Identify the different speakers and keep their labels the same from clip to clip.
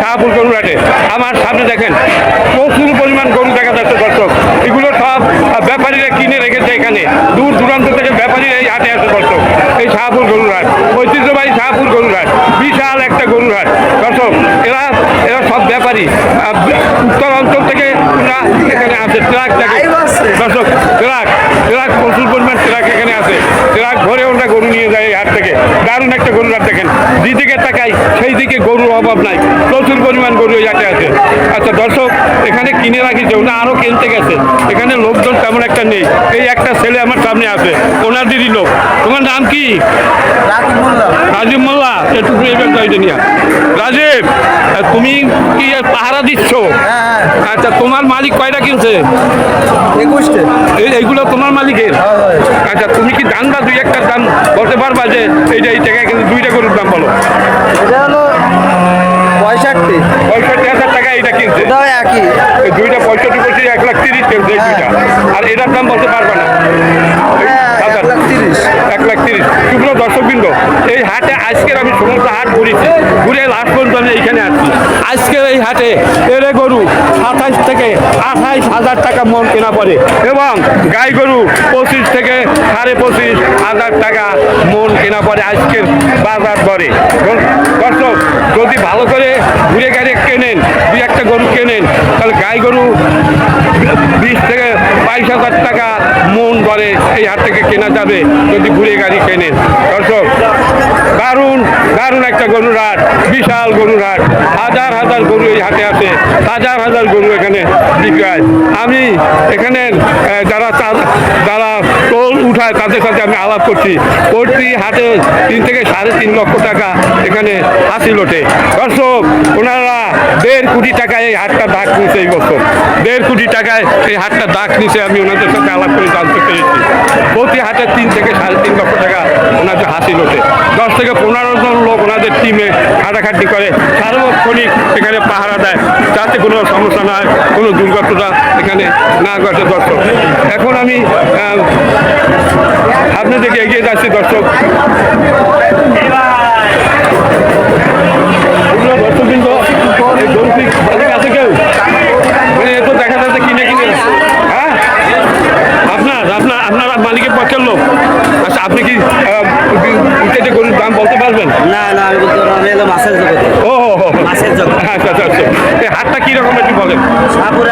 Speaker 1: শাহপুর গরুর আমার সামনে দেখেন, প্রচুর পরিমাণ গরু দেখা যাচ্ছে দর্শক। এগুলো সব ব্যাপারীরা কিনে রেখেছে এখানে। দূর দূরান্ত থেকে ব্যাপারীরা এই হাটে আসে দর্শক। এই শাহপুর গরুর হাট, ঐতিহ্যবাহী শাহপুর গরুর হাট। বিশাল একটা গরুর হাট। সব ব্যাপারী আহ, উত্তর অঞ্চল থেকে এখানে আসে। ট্রাক দর্শক ট্রাক ট্রাক প্রচুর পরিমাণ ট্রাক এখানে আছে। ট্রাক ভরে ওরা গরু নিয়ে যায় হাট থেকে। দারুণ একটা গরুর হাট দেখেন। যেদিকে তাকাই সেই দিকে গরুর অভাব নাই। প্রচুর পরিমাণ গরু হাটে আছে। আচ্ছা দর্শক এখানে কিনে রাখিছে ওনা আরও কিনতে গেছে। এখানে লোকজন তেমন একটা নেই। এই একটা ছেলে আমার সামনে আছে ওনার ওনাদেরই লোক। তোমার নাম কি? রাজীব মোল্লা। একটু। রাজীব তুমি কি পাহারা দিচ্ছ? আচ্ছা তোমার মালিক কয়টা কিনছে? এইগুলো তোমার মালিকের? আচ্ছা তুমি কি জানবা দুই একটা দাম বলতে পারবা যে এইটা এই টাকায় কিন্তু দুইটা গরুর দাম বলো?
Speaker 2: এটা হলো পঁয়ষট্টি।
Speaker 1: পঁয়ষট্টি হাজার টাকা এটা কিনছে?
Speaker 2: একই।
Speaker 1: দুইটা পঁয়ষট্টি এক লাখ তিরিশ কিনছে দুইটা। আর এটার দাম বলতে পারবা না?
Speaker 2: হ্যাঁ, এক। লাখ তিরিশ।
Speaker 1: শুক্র দর্শকবৃন্দ, এই হাটে আজকের আমি সমস্ত হাট ঘুরেছি। ঘুরে লাস্ট পর্যন্ত আমি এইখানে আসছি আজকের এই হাটে এরে গরু সাতাইশ থেকে আঠাইশ হাজার টাকা মন কেনা পড়ে এবং গাই গরু পঁচিশ থেকে সাড়ে পঁচিশ হাজার টাকা মন কেনা পড়ে আজকের বাজার পরে দর্শক যদি ভালো করে ঘুরে গাড়ি কেনেন দুই একটা গরু কেনেন তাহলে গাই গরু বিশ থেকে বাইশ হাজার টাকা মন দরে এই হাট থেকে কেনা যাবে যদি ঘুরে গাড়ি কেনেন দর্শক, দারুণ দারুণ একটা গরুর হাট, বিশাল গরুর হাট। হাজার হাজার গরু এই হাটে আছে, হাজার হাজার গরু এখানে বিক্রি আমি এখানে যারা যারা টোল উঠায় তাদের সাথে আমি আলাপ করছি। প্রতি হাটে তিন থেকে সাড়ে তিন লক্ষ টাকা এখানে হাসিল ওঠে। দর্শক, ওনারা দেড় কোটি টাকায় এই হাটটা দাগ নিছে এই বছর। দেড় কোটি টাকায় এই হাটটা দাগ নিছে আমি ওনাদের সাথে আলাপ করে জানতে পেরেছি। প্রতি হাটে তিন থেকে সাড়ে তিন লক্ষ টাকা ওনাদের হাসিল ওঠে দশ থেকে পনেরো জন লোক ওনাদের টিমে খাটাখাটি করে। সার্বক্ষণিক এখানে পাহারা দেয়। যাতে কোনো সমস্যা না হয়, কোনো দুর্ঘটনা এখানে না ঘটে দর্শক। এখন আমি সামনের এগিয়ে যাচ্ছি দর্শক। আছে কেউ মানে এ তো দেখা যাচ্ছে কিনে কিনে হ্যাঁ আপনার আপনার আপনার মালিকের পক্ষের লোক আচ্ছা আপনি কি গরুর দাম বলতে পারবেন
Speaker 2: না না আমি বলতে জগতে
Speaker 1: ও।
Speaker 2: মাছের জগৎ
Speaker 1: আচ্ছা আচ্ছা আচ্ছা এই হাটটা কীরকম একটু বলেন
Speaker 2: সাপুর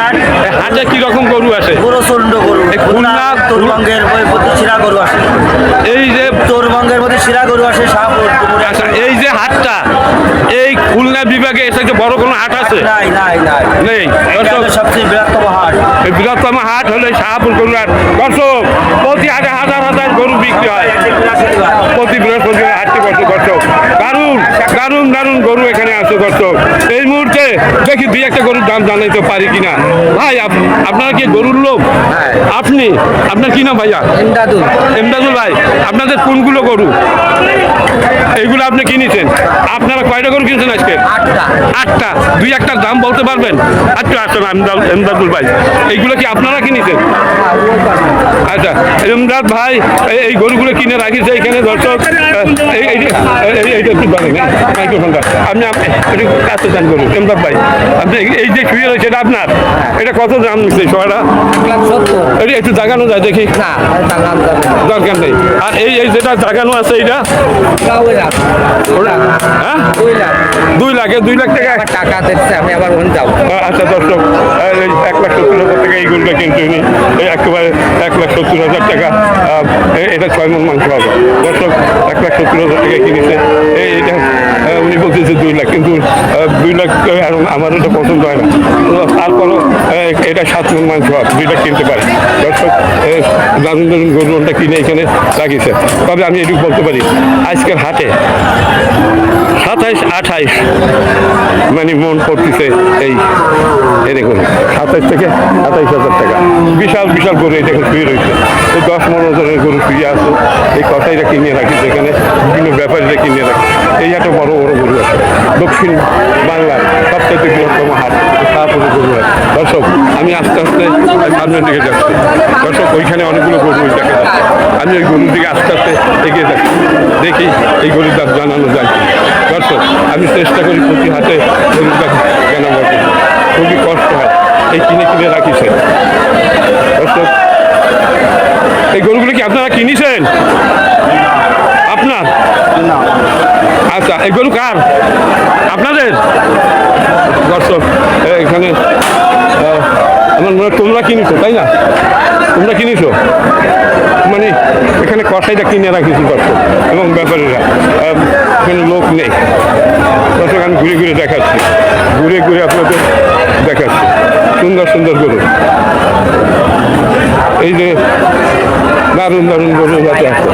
Speaker 2: হাট
Speaker 1: কীরকম গরু আছে
Speaker 2: পুরো চন্ড গরু
Speaker 1: খুলনা
Speaker 2: তোরবঙ্গের মধ্যে শিরা গরু আসে।
Speaker 1: এই যে
Speaker 2: তোরবঙ্গের মধ্যে শিরা গরু আসে সাপুর।
Speaker 1: আচ্ছা এই যে হাটটা এই খুলনা বিভাগে এর বড় কোনো হাট আছে?
Speaker 2: নাই নাই নাই।
Speaker 1: নেই।
Speaker 2: এটা সবচেয়ে
Speaker 1: এই বৃহত্তম হাট হলো শাহপুর গরুর দর্শক প্রতি হাটে হাজার হাজার গরু বিক্রি হয়। প্রতি বৃহস্পতিবার হাটটি বসে দর্শক। দারুণ দারুণ দারুণ গরু এখানে আছে দর্শক। এই মুহূর্তে দেখি দুই একটা গরুর দাম জানাইতে পারি কিনা। ভাই আপ- আপনারা কি গরুর লোক? আপনি? আপনার কি নাম ভাইয়া?
Speaker 2: এমদাদুল।
Speaker 1: এমদাদুল ভাই আপনাদের কোনগুলো গরু? এইগুলো আপনি কিনেছেন আপনারা কয়টা গরু কিনছেন আজকে?
Speaker 2: আটটা।
Speaker 1: আটটা। দুই একটার দাম বলতে পারবেন? আচ্ছা আসুন এমদাদ- এমদাদুল ভাই। এইগুলো কি আপনারা কিনেছেন? আচ্ছা এমদাদ ভাই এই- গরুগুলো কিনে রাখিছে এখানে দর্শক। এইটা একটু ধরেন মাইক্রোফোনটা। আপনি আপ- এত দাম করুন এমদাদ ভাই। আপনি এই- যে শুয়ে রয়েছে এটা আপনার? এটা কত দাম নিচ্ছে সবাইটা এটা একটু জাগানো যায় দেখি। দরকার নেই। আর এই এই যেটা জাগানো আছে এইটা? হ্যাঁ? দুই লাখ দুই লাখ টাকা।
Speaker 2: টাকা দিচ্ছে আমি আবার ওখানে যাব।
Speaker 1: আচ্ছা দর্শক এক লাখ সত্তর হাজার টাকা এই গরুটা কিনতে উনি এই একেবারে এক লাখ সত্তর হাজার টাকা এটা ছয় মন মাংস হবে দর্শক, এক লাখ সত্তর হাজার টাকা কিনেছে। এটা উনি বলতেছে দুই লাখ, কিন্তু দুই লাখ আমার এটা পছন্দ হয় না। তারপরও এটা সাত মন মাংস হবে দুইটা কিনতে পারে। দর্শক দারুণ দারুণ গরুটা কিনে এখানে লাগিয়েছে। তবে আমি এটুকু বলতে পারি, আজকের হাটে সাতাইশ, আঠাইশ। মানে মন পড়তেছে এই দেখুন, সাতাইশ থেকে আঠাইশ হাজার টাকা। বিশাল বিশাল গরু এই দেখুন শুয়ে রয়েছে এই দশ মন ওজনের গরু শুয়ে আছে। এই কথাইরা কিনে রাখি যেখানে বিভিন্ন ব্যাপারীরা কিনে রাখে। এই একটা বড় বড় গরু আছে। দক্ষিণ বাংলার সবচেয়ে বৃহত্তম হাট। তারপরে গরু আছে। দর্শক, আমি আস্তে আস্তে সামনের দিকে যাচ্ছি। দর্শক, ওইখানে অনেকগুলো গরু দেখা যাচ্ছে। আমি ওই গরুর দিকে আস্তে আস্তে এগিয়ে যাচ্ছি। দেখি এই গরুর দাম জানানো যায় দর্শক, আমি চেষ্টা করি প্রতি হাতে কেনাবার জন্য খুবই কষ্ট হয়। এই কিনে কিনে রাখিছে দর্শক, এই গরুগুলো কি আপনারা কিনেছেন? আপনার? আচ্ছা এই গরু কার? আপনাদের? দর্শক এখানে আমার মনে তোমরা কিনেছো তাই না? তোমরা কিনেছো? মানে এখানে কষাইটা কিনে রাখিছি দর্শক এবং ব্যাপারীরা। এখানে লোক নেই। দর্শক আমি ঘুরে ঘুরে দেখাচ্ছি। ঘুরে ঘুরে আপনাদের দেখাচ্ছি। সুন্দর সুন্দর গরু। এই যে দারুণ দারুণ গরু যাতে আছে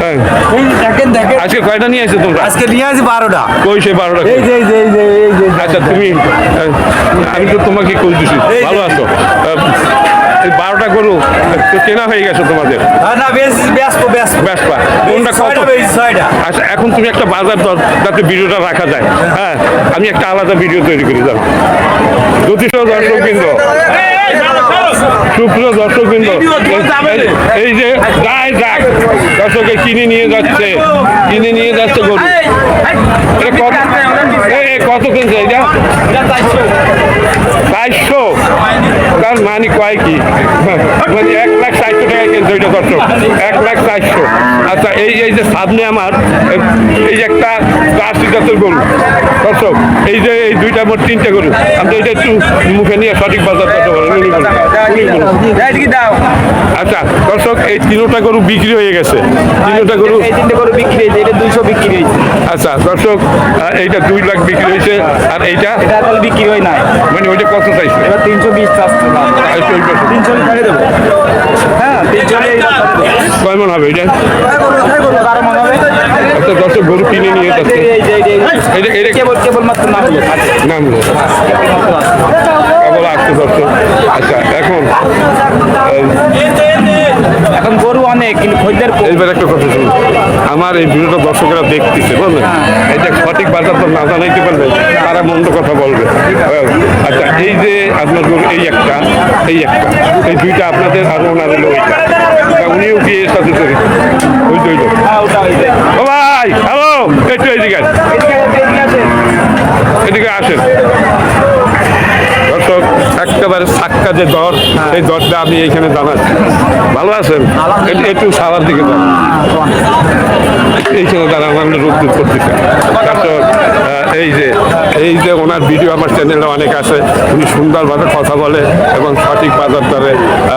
Speaker 1: হ্যাঁ। আজকে কয়টা নিয়ে আসছো তোমরা?
Speaker 2: আজকে নিয়ে আসি বারোটা।
Speaker 1: কই সে বারোটা
Speaker 2: এই যে এই যে এই যে এই যে
Speaker 1: আচ্ছা তুমি আমি তো তোমাকে কই দিছি। ভালো আছো? এই বারোটা গরু তো কেনা হয়ে গেছে তোমাদের?
Speaker 2: হ্যাঁ, না বেশ ব্যস্ত ব্যস্ত।
Speaker 1: ব্যাসপা কোনটা কত?
Speaker 2: ছয়টা বেশি
Speaker 1: আচ্ছা এখন তুমি একটা বাজার দর যাতে ভিডিওটা রাখা যায়। হ্যাঁ আমি একটা আলাদা ভিডিও তৈরি করি যাও। জ্যোতিষ দর্শক কিন্তু সুপ্রিয় দর্শক এই যে যায় যাক দর্শকে কিনে নিয়ে যাচ্ছে কিনে নিয়ে যাচ্ছে গরু। কত কত কিনছে এটা চারশো। তার মানে কয় কি? মানে এক লাখ চারশো টাকা কিনছে ওইটা দর্শক এক লাখ চারশো। আচ্ছা এই এই যে সামনে আমার এই যে একটা জার্সি জাতের গরু। দর্শক এই যে এই দুইটা মোট তিনটে গরু। আমি এটা একটু মুখে নিয়ে সঠিক বাজার করতে পারব আচ্ছা দর্শক এই তিনোটা গরু বিক্রি হয়ে গেছে। তিনোটা গরু
Speaker 2: এই তিনটে গরু বিক্রি হয়েছে এটা দুইশো বিক্রি হয়েছে।
Speaker 1: আচ্ছা দর্শক এইটা দুই লাখ বিক্রি হয়েছে আর এইটা
Speaker 2: এটা তাহলে বিক্রি হয় নাই।
Speaker 1: মানে ওইটা কত চাইছে?
Speaker 2: এবার তিনশো বিশ চাচ্ছে।
Speaker 1: ওইটা
Speaker 2: তিনশো ছাড়ে দেবো। হ্যাঁ তিনশো
Speaker 1: কয় মন হবে এটা?
Speaker 2: বারো মনে হবে।
Speaker 1: আচ্ছা দর্শক গরু কিনে নিয়ে যাচ্ছে। এটা এটা
Speaker 2: কেবল কেবল
Speaker 1: আসছে দর্শক। আচ্ছা এখন
Speaker 2: অনেক কিন্তু খদ্দের।
Speaker 1: এইবার একটা কথা শুনুন আমার এই ভিডিওটা দর্শকেরা দেখতেছে, বুঝলেন এটা সঠিক বাজার তো না জানাইতে পারবে তারা মন্দ কথা বলবে হ্যাঁ। আচ্ছা এই যে আপনার এই একটা এই একটা, এই দুইটা আপনাদের আর ওনার হলো ওইটা তা উনিও কি এর সাথে ওই যে, ওই। ও ভাই, হ্যালো, একটু।
Speaker 2: এদিকে এদিকে আসেন।
Speaker 1: একেবারে সাক্কা যে দর এই দরটা আমি এইখানে জানাচ্ছি। ভালো আছেন? একটু- সালার দিকে যান। এইখানে দাঁড়ান রোগ দূর করতেছি। দর্শক আহ, এই যে এই যে ওনার ভিডিও আমার চ্যানেলে অনেক আছে, উনি সুন্দরভাবে কথা বলে এবং সঠিক বাজার দরে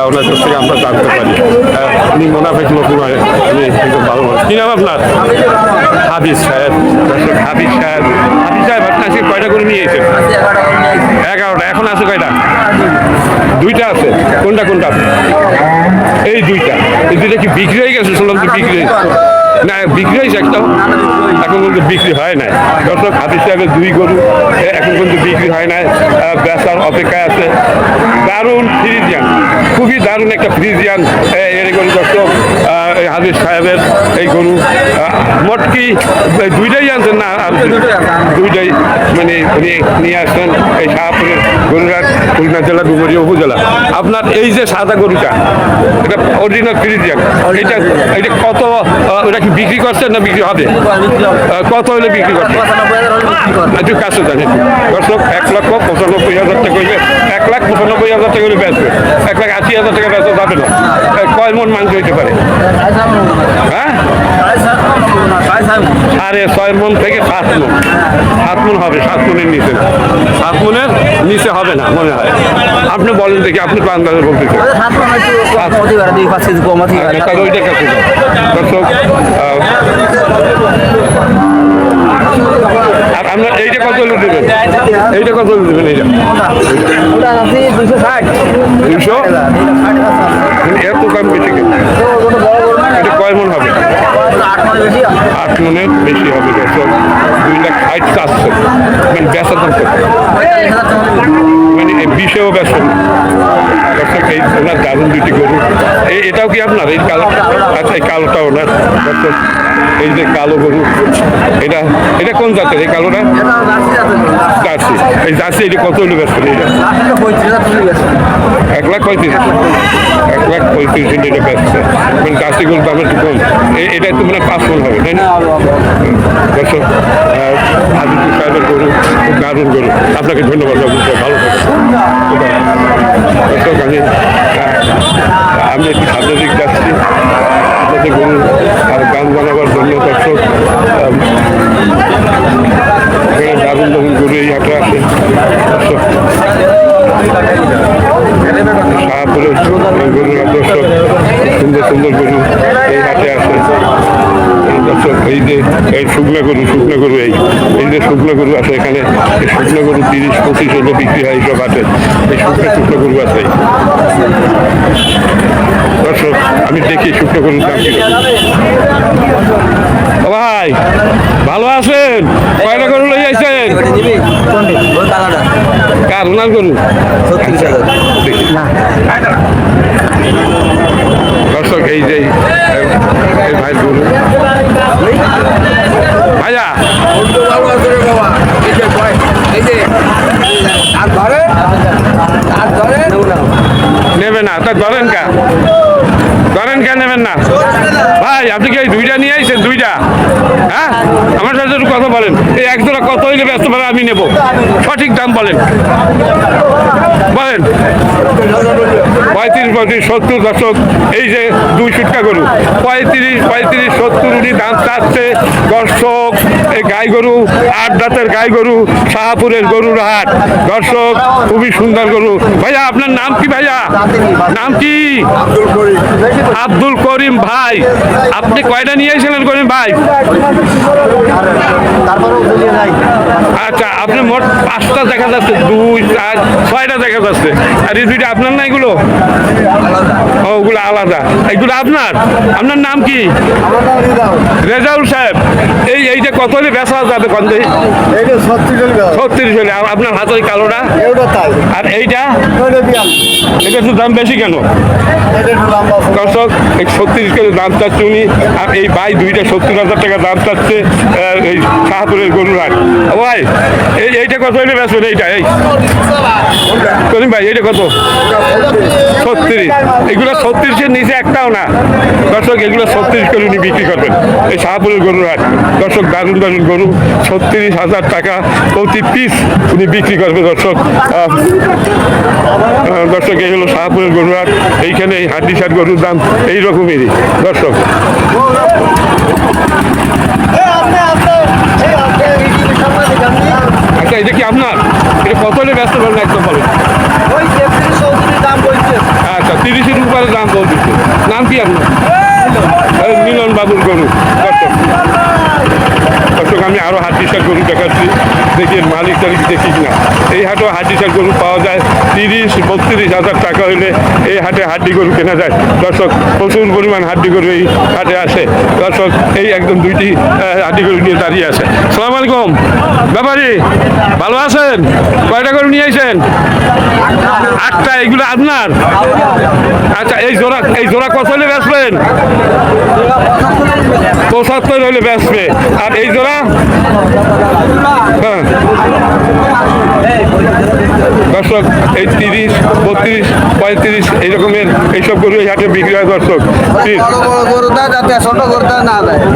Speaker 1: ওনার কাছ থেকে আমরা জানতে পারি। উনি মোনাফেক লোক নয়, উনি একদম ভালো মানুষ। কি নাম আপনার? হাবিজ সাহেব। হাবিজ সাহেব। হাবিজ সাহেব, আপনি আজকে কয়টা করে নিয়ে এসেছেন? এগারোটা, এখন আছে কয়টা? দুইটা আছে। কোনটা কোনটা? এই দুইটা। এই দুইটা কি বিক্রি হয়ে গেছে? শুনলাম তো বিক্রি না, বিক্রি হয়েছে একটাও। এখন কিন্তু বিক্রি হয় নাই। দর্শক হাফিজ আগে দুই গরু এখন কিন্তু বিক্রি হয় নাই। বেচার অপেক্ষায় আছে। দারুণ ফ্রিজিয়ান। খুবই দারুণ একটা ফ্রিজিয়ান এর গরু দর্শক। এই হাফিজ সাহেবের এই গরু মোট কি দুইটাই আনছেন না? আর দুইটাই মানে উনি নিয়ে আসছেন এই শাহপুরের গরুরাট খুলনা জেলা ডুমুরিয়া উপজেলা। আপনার এই যে সাদা গরুটা, এটা অরিজিনাল ফ্রিজিয়ান এটা এটা কত ওটা কি বিক্রি করছেন না বিক্রি হবে? কত হলে বিক্রি করছেন একটু কাছে জানি দর্শক, এক লক্ষ পঁচানব্বই হাজার টাকা হইলে এক লাখ পঁচানব্বই হাজার টাকা হলে বেচবে এক লাখ আশি হাজার টাকা বেচা যাবে না। কয় মন মাংস হইতে পারে? হ্যাঁ? সাড়ে ছয় মন থেকে সাত মন। সাত মন হবে সাত মনের নিচে। সাত মনের নিচে হবে না মনে হয়। আপনি বলেন দেখি আপনি তো আন্দাজে বলতে আচ্ছা, ওইটার কাছে আমরা এইটা কত হলে দেবেন? এইটা কত হলে দেবেন এইটা? দুইশো? এত দাম বেশি এটা কয় মন হবে? আট মনের বেশি হবে দুই লাখ ষাট চারশো। মানে বেচার দাম? মানে বিশেও ব্যস্ত দর্শক, এই ওনার দারুণ দুটি গরু। এটাও কি আপনার? এই কালো আচ্ছা এই কালোটা ওনার দর্শক। এই যে কালো গরু, এটা এটা কোন জাতের? এই কালোটা? জার্সি। এই জার্সি, এটা কত হলে ব্যস্ত এটা? এক লাখ পঁয়ত্রিশ এক লাখ পঁয়ত্রিশ এটা ব্যস্ত মানে জার্সি গরুর দাম একটু কম। এটা তো মানে পাঁচ মন হবে, তাই না? গরু দারুণ গরু। আপনাকে ধন্যবাদ ভালো আমি একটু সামনের দিক যাচ্ছি। আপনাদের গরু আর গান বানাবার জন্য দর্শক আহ, এখানে দারুণ দারুণ গরু এই হাটে আসে দর্শক শাহপুরের গরুর হাট দর্শক সুন্দর সুন্দর গরু এই হাটে আসে এই দর্শক এই যে এই শুকনো গরু শুকনো গরু এই এই যে শুকনো গরু আছে এখানে এই শুকনো গরু তিরিশ পঁচিশ হলে বিক্রি হয় এইসব হাটে এই শুকনো শুকনো গরু আছে। দর্শক, আমি দেখি শুকনো কীরকম ভাই, ভালো আছেন? কয়টা গরু লই আইছেন? কার ওনার গরু? দর্শক, এই যে ভাই গরু। ভাইয়া নেবে না, তা ধরেন কা। ধরেন কে নেবেন না। ভাই, আপনি কি এই দুইটা নিয়ে আইছেন, দুইটা? হ্যাঁ? আমার সাথে একটু কথা বলেন। এই এক জোড়া কত হইলে ব্যস্ত পারে আমি নেব? সঠিক দাম বলেন। বলেন। পঁয়ত্রিশ পঁয়ত্রিশ, সত্তর দশক এই যে দুই সুটকা গরু। পঁয়ত্রিশ পঁয়ত্রিশ, সত্তর উনি দাম চাচ্ছে দর্শক, এই গাই গরু, আট দাঁতের গাই গরু শাহাপুরের গরুর হাট। দর্শক, খুবই সুন্দর গরু। ভাইয়া, আপনার নাম কি ভাইয়া? নাম কি? আব্দুল করিম ভাই। আপনি কয়টা নিয়েছিলেন করিম ভাই? আচ্ছা আপনি মোট পাঁচটা দেখা যাচ্ছে দুই চার ছয়টা দেখা যাচ্ছে। আর এই দুইটা আপনার না এগুলো? ও ওগুলো আলাদা। এগুলো আপনার? আপনার নাম কি? রেজাউল। সাহেব এই এইটা কত হলে বেচা যাবে কন্দে ছত্রিশ হলে আপনার হাতে ওই কালোটা? আর এইটা? এটা একটু দাম বেশি কেন? দর্শক এই ছত্রিশ করে দাম চাচ্ছে উনি আর এই ভাই দুইটা সত্তর হাজার টাকা দাম চাচ্ছে এই শাহপুরের গরুর হাট। ভাই এই, এইটা কত? হলে বেচবেন এইটা, এই। করিম ভাই, এইটা কত? ছত্রিশ। এগুলো ছত্রিশের নিচে একটাও না। দর্শক, এগুলো ছত্রিশ করে উনি বিক্রি করবেন। এই শাহপুরের গরুর হাট। দর্শক, দারুণ দারুণ গরু। ছত্রিশ হাজার টাকা প্রতি পিস উনি বিক্রি করবে দর্শক। দর্শক, এই হলো শাহপুরের গরুর হাট। এইখানে এই হাড্ডি সার গরুর দাম এই রকমেরই দর্শক আচ্ছা এটা কি আপনার? এটা কত হলে ব্যস্ত পারবেন একদম বলেন। আচ্ছা তিরিশের উপরে দাম বলতেছে। নাম কি আপনার? মিলন বাবুর গরু। দর্শক আমি আরও হাজির গরু দেখাচ্ছি। দেখি মালিক টালিক দেখি কিনা। এই হাটেও হাজির সার গরু পাওয়া তিরিশ, বত্রিশ হাজার টাকা হইলে এই হাটে হাড্ডি গরু কেনা যায়। দর্শক, প্রচুর পরিমাণ হাড্ডি গরু এই হাটে আসে। দর্শক, এই একদম দুইটি হাড্ডি গরু নিয়ে দাঁড়িয়ে আছে। সালাম আলাইকুম। ব্যাপারি, ভালো আছেন? কয়টা গরু নিয়ে আইছেন? আটটা, এগুলো আপনার? আচ্ছা এই জোড়া এই জোড়া কত হলে বেচবেন? পঁচাত্তর হলে বেচবে। আর এই জোড়া? হ্যাঁ। দর্শক, এই তিরিশ বত্রিশ পঁয়ত্রিশ এই রকমের এইসব গরু এই হাটে বিক্রি হয় দর্শক।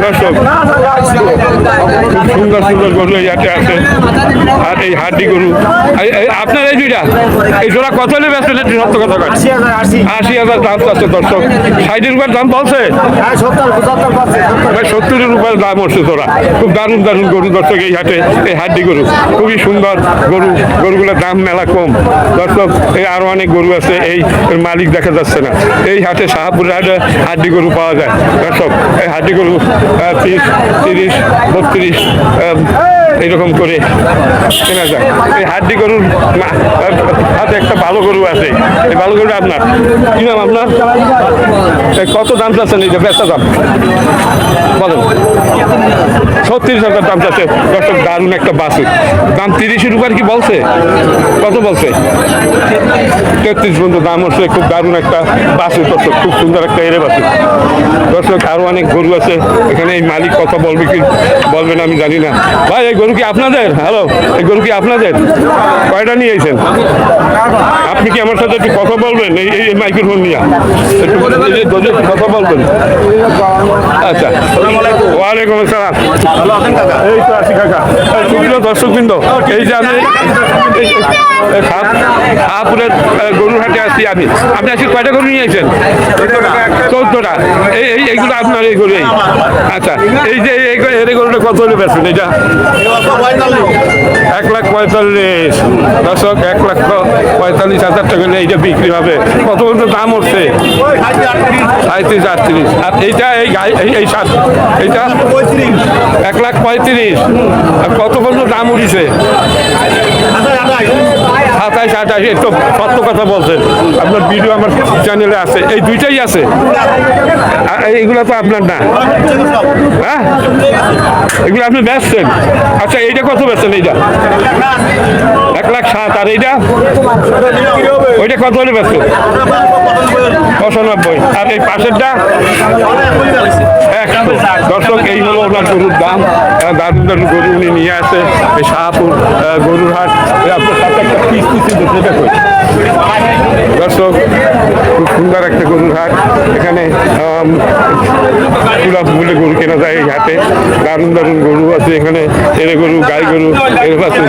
Speaker 1: দর্শক খুব সুন্দর সুন্দর গরু এই হাটে আছে। আর এই হাড্ডি গরু। আপনার এই দুইটা? এই জোড়া কত হলে বেচবেন একটু সত্য কথা কয়। আশি হাজার দাম চাচ্ছে দর্শক। ষাটের উপর দাম বলছে ভাই সত্তরের উপরে দাম হচ্ছে তোরা খুব দারুণ দারুণ গরু দর্শক এই হাটে এই হাড্ডি গরু। খুবই সুন্দর গরু গরুগুলোর দাম মেলা কম। দর্শক এই আরও অনেক গরু আছে, এই মালিক দেখা যাচ্ছে না। এই হাটে শাহাপুর হাটে হাড্ডি গরু পাওয়া যায়। সব। এই হাড্ডি গরু তিরিশ তিরিশ, বত্রিশ এইরকম করে কেনা যায়। এই হাড্ডি গরুর হাতে একটা ভালো গরু আছে। এই ভালো গরুটা আপনার? কি নাম আপনার? কত দাম চাচ্ছেন? এই যে বেচা দাম। বলেন। ছত্রিশ হাজার দাম চাচ্ছে। দর্শক দারুণ একটা বাসু। দাম তিরিশের উপর কি বলছে? কত বলছে? তেত্রিশ পর্যন্ত দাম হচ্ছে। খুব দারুণ একটা বাসু। দর্শক, খুব সুন্দর একটা এরে বাসু। দর্শক আরও অনেক গরু আছে। এখানে এই মালিক কথা বলবে কি বলবেন আমি জানি না। ভাই, এই গরু কি আপনাদের? হ্যালো এই গরু কি আপনাদের? কয়টা নিয়ে এসেছেন আপনি কি আমার সাথে একটু কথা বলবেন? এই, এই- মাইক্রোফোন নিয়ে। একটু কথা বলবেন। আচ্ছা। ওয়ালাইকুম আসসালাম। এই তো আছি কাকা। এই সুপ্রিয় দর্শকবৃন্দ, এই যে আমি খাপুরের গরুর হাটে আসছি আমি। আপনি আজকে কয়টা গরু নিয়ে এসেছেন চোদ্দটা। এই এই, এইগুলো আপনার এই গরু আচ্ছা। এই যে, এই গরুটা কত হলে বেচবেন? এটা এক লাখ পঁয়তাল্লিশ। দর্শক, এক লাখ পঁয়তাল্লিশ হাজার টাকা নিয়ে এইটা বিক্রি হবে। কত কত দাম উঠছে সাঁত্রিশ, আটত্রিশ। আর এইটা, এই এই সাত, এইটা এক লাখ পঁয়ত্রিশ। আর কত কত দাম উঠিছে। সাতাইশ আঠাশ তো সত্য কথা বলছেন। আপনার ভিডিও আমার চ্যানেলে আছে। এই দুইটাই আছে? এইগুলো তো আপনার না। হ্যাঁ? এগুলো আপনি বেচছেন। আচ্ছা এইটা কত বেচছেন এইটা? আর এইটা? ওইটা কত হলে বেচছেন পঁচানব্বই। আর এই পাশেরটা? একশো। দর্শক, এই হলো ওনার গরুর দাম। দারুণ দারুণ গরু উনি নিয়ে আসে। এই শাহপুর গরুর হাট। আপনার দর্শক, খুব সুন্দর একটা গরুর হাট। এখানে পুরা বলে গরু কেনা যায় এই হাটে। দারুণ দারুণ গরু আছে এখানে। এরে গরু, গাই গরু এরকম আছে।